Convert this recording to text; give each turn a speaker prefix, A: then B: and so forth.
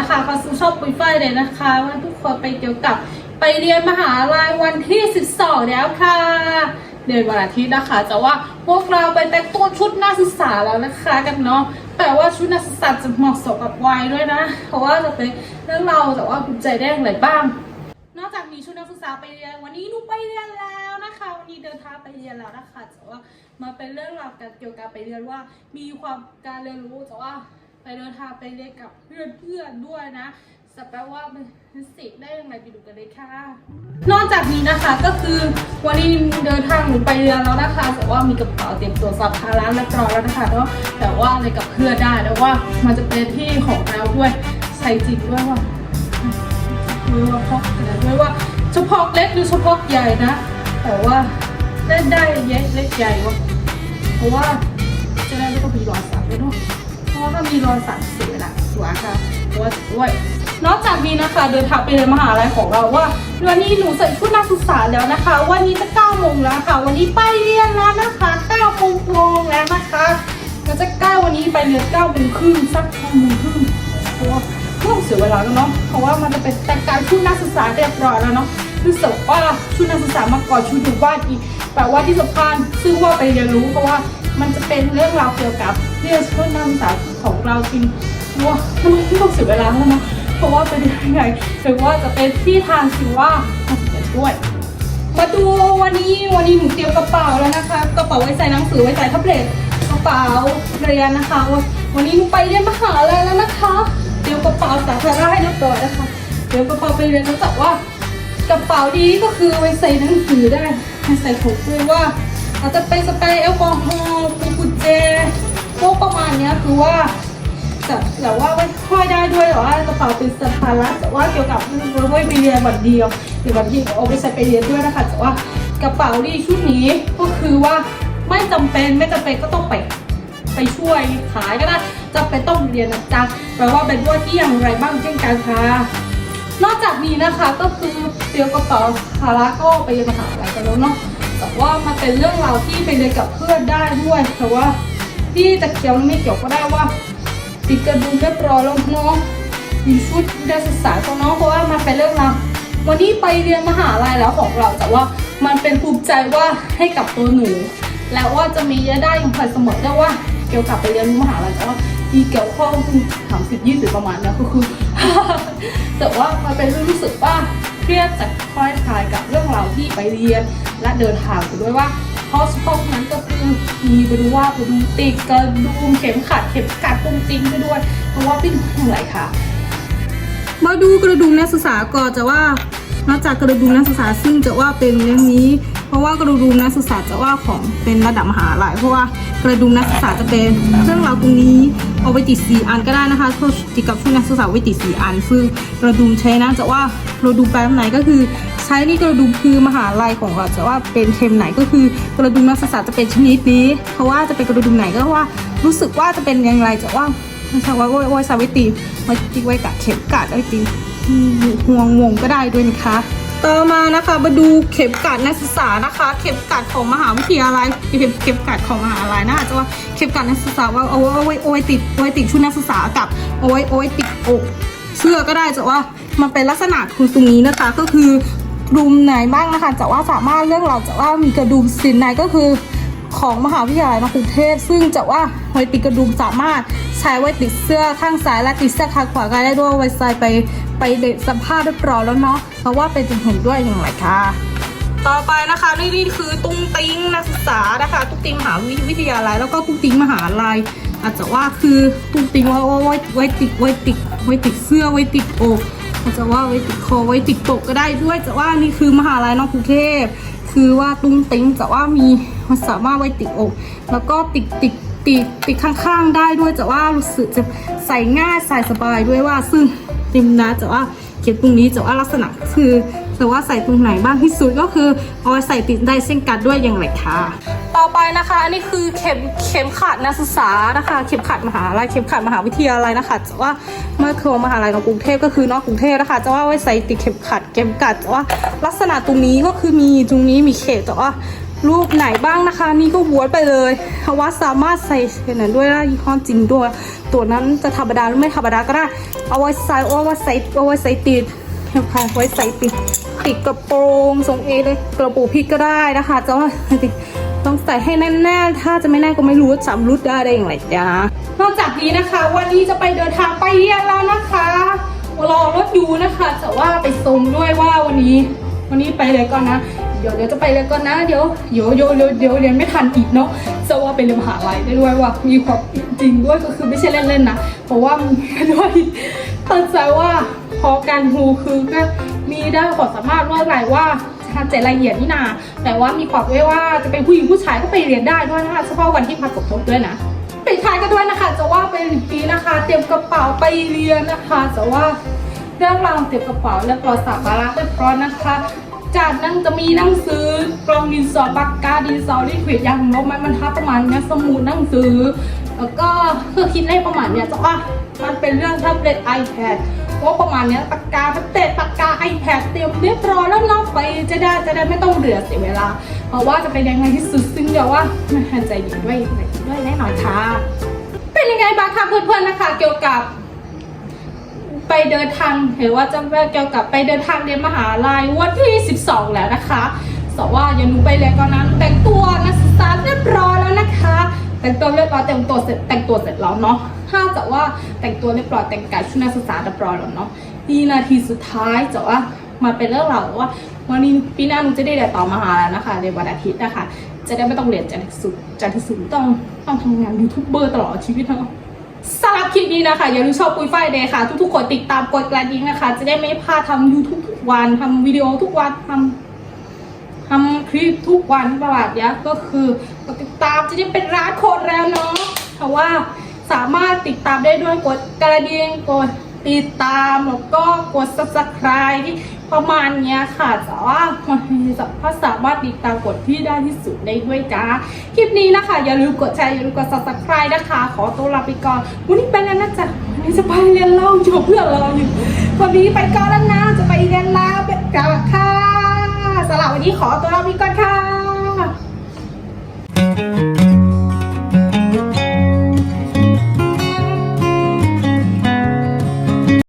A: นะคะเขาซื้อชอบปุยฝ้ายเลยนะคะว่าทุกคนไปเกี่ยวกับไปเรียนมหาลัยวันที่ 12 แล้วค่ะ เดือนวันอาทิตย์นะคะ แต่ว่าพวกเราไปแต่งตัวชุดนักศึกษาแล้วนะคะกันเนาะแต่ว่าชุดนักศึกษาจะเหมาะสมกับวัยด้วยนะ เพราะว่าจะเป็นเรื่องเราแต่ว่าภูมิใจได้อะไรบ้าง นอกจากมีชุดนักศึกษาไปเรียนวันนี้หนูไปเรียนแล้วนะคะ วันนี้เดินทางไปเรียนแล้วนะคะแต่ว่ามาเป็นเรื่องราวการเกี่ยวกับไปเรียนว่ามีความการเรียนรู้แต่ว่า ไปเดินทางไปเรียนกับเพื่อนเพื่อนๆด้วยนะจะแปลว่ามันสิได้ยังไงไปดูกันเลยค่ะ นอกจากนี้นะคะก็คือวันนี้เดินทางหนูไปเรียนแล้วนะคะแต่ว่ามีกระเป๋าเตรียมตัวสัมภาระเรียบร้อแล้วนะคะเนาะแต่ว่าอะไรกับเพื่อนได้แต่ว่ามันจะเป็นที่ของเราด้วยใส่จริงด้วยว่าด้วยว่าพกนะด้วยว่าเฉพาะเล็กหรือเฉพาะใหญ่นะ แต่ว่าเล่นได้เยอะเล็กใหญ่วะเพราะว่าจะได้ไม่ต้องมีรอยสักด้วยเนาะ เพราะว่าถ้ามีรอยสักเสียละสวยค่ะเพราะว่าวยนอกจากนี้นะคะเดินทางไปเรียนมหาลัยของเราว่าวันนี้หนูใส่ชุดนักศึกษาแล้วนะคะ วันนี้จะเก้าโมงแล้วค่ะ วันนี้ไปเรียนแล้วนะคะเก้าโมงตรงแล้วนะคะเราจะเก้าวันนี้ไปเรียนเก้าโมงครึ่งสักเก้าโมงครึ่งเพราะว่าช่วงเสียเวลาแล้วเนาะเพราะว่ามันจะเป็นแต่งกายชุดนักศึกษาเรียบร้อยแล้วเนาะรู้สึกว่าชุดนักศึกษามาก่อนชุดอยู่บ้านอีกแต่ว่าที่สำคัญซึ่งว่าไปเรียนรู้เพราะว่ามันจะเป็นเรื่องราวเกี่ยวกับเรื่องชุดนักศึกษา ของเราจริงว่าทำไม่ต้องเสียเวลาแล้วเนะเพราะว่าเป็นยังไงหรือว่าจะเป็นที่ทางสิว่ามันจะเป็นด้วย มาดูวันนี้วันนี้หนูเตรียมกระเป๋าแล้วนะคะกระเป๋าไว้ใส่หนังสือไว้ใส่แท็บเล็ตกระเป๋าเรียนนะคะ วันนี้หนูไปเรียนมหาลัยแล้วนะคะเตรียมกระเป๋าสาธารณะให้เรียบร้อยนะคะเตรียมกระเป๋าไปเรียนแล้วแต่ว่ากระเป๋าดีก็คือไว้ใส่หนังสือได้ใส่ถุงด้วยว่าอาจจะเป็นสเปรย์แอลกอฮอล์กุญกุญแจ พวกประมาณเนี้ยคือว่าแต่แต่ว่าไว้ค่อยได้ด้วยแต่ว่ากระเป๋าเป็นสภาระแต่ว่าเกี่ยวกับไว้ไปเรียนวันเดียวหรือวันเดียวเอาไปใส่ไปเรียนด้วยนะคะแต่ว่ากระเป๋าดีชุดนี้ก็คือว่าไม่จำเป็นไม่จำเป็นก็ต้องไปไปช่วยขายก็ได้จำเป็นต้องเรียนนะจ๊ะแปลว่าเป็นว่าที่อย่างไรบ้างเช่นกันค่ะนอกจากนี้นะคะก็คือเตียมกระเป๋าภาระก็ไปเรียนมหาลัยกันแล้วเนาะแต่ว่ามันเป็นเรื่องราวที่ไปเรียนกับเพื่อนได้ด้วยแต่ว่า ที่จะเกี่ยวไม่เกี่ยวก็ได้ว่าติดกระดุมเรียบร้อยแล้วเนาะมีชุดนักศึกษาของน้องเพราะว่ามันเป็นเรื่องราววันนี้ไปเรียนมหาลัยแล้วของเราแต่ว่ามันเป็นภูมิใจว่าให้กับตัวหนู แล้วว่าจะมียได้ยังคอยเสมอได้ว่าเกี่ยวกับไปเรียนมหาลัยแต่ว่ามีเกี่ยวข้องสามสิบยี่สิบประมาณเนี้ยก็คือ แต่ว่ามันเป็นเรื่องรู้สึกว่า รียดจากคล้ายคลายกับเรื่องราวที่ไปเรียน และเดินทางไปด้วยว่าฮอสพวกนั้นก็คือมีไปดูว่าไปดูติดกระดุมเข็มขัดเข็มขัดตรงจริงไปด้วยเพราะว่าเป็นอะไรค่ะมาดูกระดุมนักศึกษาก่อนจะว่านอกจากกระดุมนักศึกษาซึ่งจะว่าเป็นเรื่องนี้ เพราะว่ากระดุมนักศึกษาจะว่าของเป็นระดับมหาลัยเพราะว่ากระดุมนักศึกษาจะเป็นเครื่องราวตรงนี้เอาไว้ติดสีอันก็ได้นะคะเพราะติดกับชุดนักศึกษาไว้ติดสีอันซึ่งกระดุมใช้นะจะว่ากระดุมแปลไหนก็คือ ใช้นี่กระดุมคือมหาลัยของเราจะว่าเป็นเทมไหนก็คือกระดุมนักศึกษาจะเป็นชนิดนี้ เพราะว่าจะเป็นกระดุมไหนก็ว่ารู้สึกว่าจะเป็นอย่างไรจะว่าใช่ว่าโอ้ยสาวิตีไว้ติไว้กับเข็มกัดไว้ติห่วงวงก็ได้ด้วยนะคะ ต่อมานะคะมาดูเข็มกัดนักศึกษานะคะ เข็มกัดของมหาวิทยาลัยเข็มเข็มกัดของมหาลัยนะคะจะว่าเข็มกัดนักศึกษาว่าเอาไว้เอาไว้เอาไว้ติดเอาไว้ติดชุดนักศึกษากับเอาไว้เอาไว้ติดอกเสื้อก็ได้จะว่ามันเป็นลักษณะคือตรงนี้นะคะก็คือดุมไหนบ้างนะคะจะว่าสามารถเลือกเราจะว่ามีกระดุมสินไหนก็คือของมหาวิทยาลัยมกรุงเทพซึ่งจะว่าไว้ติดกระดุมสามารถใช้ไว้ติดเสื้อข้างซ้ายและติดเสื้อข้างขวาก็ได้ด้วยไว้ใส่ไป ไปเด็ดสัมภาษณ์เรียบร้อยแล้วเนาะเพราะว่าเป็นจนเห็นด้วยอย่างไรคะต่อไปนะคะนี่นี่คือตุ้งติ้งนักศึกษานะคะตุ้งติ้งมหาวิทยาลัยแล้วก็ตุ้งติ้งมหาลัย อาจจะว่าคือตุ้งติ้งว้ไว้ไว้ติดไว้ติดไว้ติดเสื้อไว้ติดอกอาจจะว่าไว้ติดคอไว้ติดปกก็ได้ด้วยจะว่านี่คือมหาลัยนอกกรุงเทพคือว่าตุ้งติ้งจะว่ามีมันสามารถไว้ติดอก แล้วก็ติดติดติดติดข้างๆได้ด้วยจะว่ารู้สึกจะใส่ง่ายใส่สบายด้วยว่าซึ่ง ติมนะจะว่าเขียนตรงนี้จะว่าลักษณะคือแต่ว่าใส่ตรงไหนบ้างที่สุดก็คือเอาใส่ติดได้เส้นกัดด้วยอย่างไรคะต่อไปนะคะอันนี้คือเข็มเข็มขัดนักศึกษานะคะ เข็มขัดมหาลัยเข็มขัดมหาวิทยาลัยนะคะจะว่าเมื่อคือมหาลัยของกรุงเทพก็คือนอกกรุงเทพนะคะจะว่าไว้ใส่ติดเข็มขัดเข็มกัดแต่ว่าลักษณะตรงนี้ก็คือมีตรงนี้มีเขตแต่ว่ารูปไหนบ้างนะคะ นี่ก็หัวไปเลยเพราะว่าสามารถใส่เห็นนั้นด้วยนะยี่ห้อจริงด้วย ตัวนั้นจะธรรมดาหรือไม่ธรรมดาก็ได้ เอาไว้ใส่เอาไว้ใส่เอาไว้ใส่ติดค่ะไว้ใส่ติดติดกระโปรงทรงเอเลยกระปรงพริกก็ได้นะคะจะว่าต้องใส่ให้แน่นๆถ้าจะไม่แน่ก็ไม่รู้จำรุดได้ได้อย่างไรจ้านอกจากนี้นะคะ วันนี้จะไปเดินทางไปเรียนแล้วนะคะรอรถอยู่นะคะแต่ว่าไปส่งด้วยว่าวันนี้ วันนี้ไปเลยก่อนนะ เดี๋ยวเดี๋ยวจะไปเลยก่อนนะ เดี๋ยวเดี๋ยวเดี๋ยวเดี๋ยวเรียนไม่ทันอีกเนาะจะว่าไปเรียนมหาลัยได้ด้วยว่ามีความจริงด้วยก็คือไม่ใช่เล่นๆนะ เพราะว่ามีด้วยตั้งใจว่าพอการฮูคือก็มีได้ความสามารถว่าไรว่าชัดเจนละเอียดนี่นา แต่ว่ามีความด้วยว่าจะเป็นผู้หญิงผู้ชายก็ไปเรียนได้ด้วยนะคะเฉพาะวันที่พักสมรสด้วยนะปิดท้ายกันด้วยนะคะ จะว่าเป็นปีนะคะ เตรียมกระเป๋าไปเรียนนะคะจะว่าเรื่องราวเตรียมกระเป๋าและปลอดสาระเรียบร้อยนะคะ จากนั้นจะมีหนังสือกล่องดินสอปากกาดินสอลิควิดยางลบไม้บรรทัดประมาณเนี้ยสมุดหนังสือ แล้วก็เครื่องคิดเลขประมาณเนี้ยจะว่ามันเป็นเรื่องแท็บเล็ต iPad ว่าประมาณเนี้ยปากกาแท็บเล็ตปากกา iPad เตรียมเรียบร้อยแล้วเนาะไปจะได้จะได้ไม่ต้องเหลือเสียเวลา เพราะว่าจะเป็นยังไงที่สุดซึ่งเดี๋ยวว่าม่หันใจดีด้วยด้วยแน่นอนค่ะเป็นยังไงบ้างคะเพื่อนๆนะคะ เกี่ยวกับ ไปเดินทางเห็นว่าจะเกี่ยวกับไปเดินทางเรียนมหาลัยวันที่ 12 แล้วนะคะสว่าอย่าหนูไปเลยก่อนนั้นแต่งตัวนักศึกษาเรียบร้อยแล้วนะคะ แต่งตัวเรียบร้อยแต่งตัวเสร็จแต่งตัวเสร็จแล้วเนาะถ้าจะว่าแต่งตัวเรียบร้อยแต่งกายชุดนักศึกษาเรียบร้อยแล้วเนาะนี่นาทีสุดท้ายจะว่ามาเป็นเรื่องเราว่าวันนี้ปีหน้าหนูจะได้เรียนต่อมหาแล้วนะคะเรียนวันอาทิตย์นะคะจะได้ไม่ต้องเรียนจันทร์ถึงศุกร์จันทร์ถึงศุกร์ต้องต้องทำงานยูทูบเบอร์ตลอดชีวิตเนาะ สำหรับคลิปนี้นะคะ อย่าลืมชอบปุยฝ้ายเดย์ค่ะ ทุกๆคนติดตามกดกระดิ่งนะคะ จะได้ไม่พลาดทำ YouTube ทุกวันทำวิดีโอทุกวันทำทำคลิปทุกวันประวัติยะก็คือกดติดตามจะได้เป็นร้านโคตรแล้วเนาะเพราะว่าสามารถติดตามได้ด้วยกดกระดิ่งกด ติดตามแล้วก็กด subscribe ที่ประมาณเนี้ยค่ะแต่ว่ามันสามารถติดตามกดที่ได้ที่สุดได้ด้วยจ้าคลิปนี้นะคะ อย่าลืมกดแชร์อย่าลืมกด subscribe นะคะ ขอตัวลาไปก่อน วันนี้ไปแล้วนะจ๊ะวันนี้จะไปเรียนเล่าอยู่เพื่อนเราอยู่วันนี้ไปก่อนแล้วนะจะไปเรียนล้วเบ็ดกาค่ะสำหรับวันนี้ขอตัวลาไปก่อนค่ะ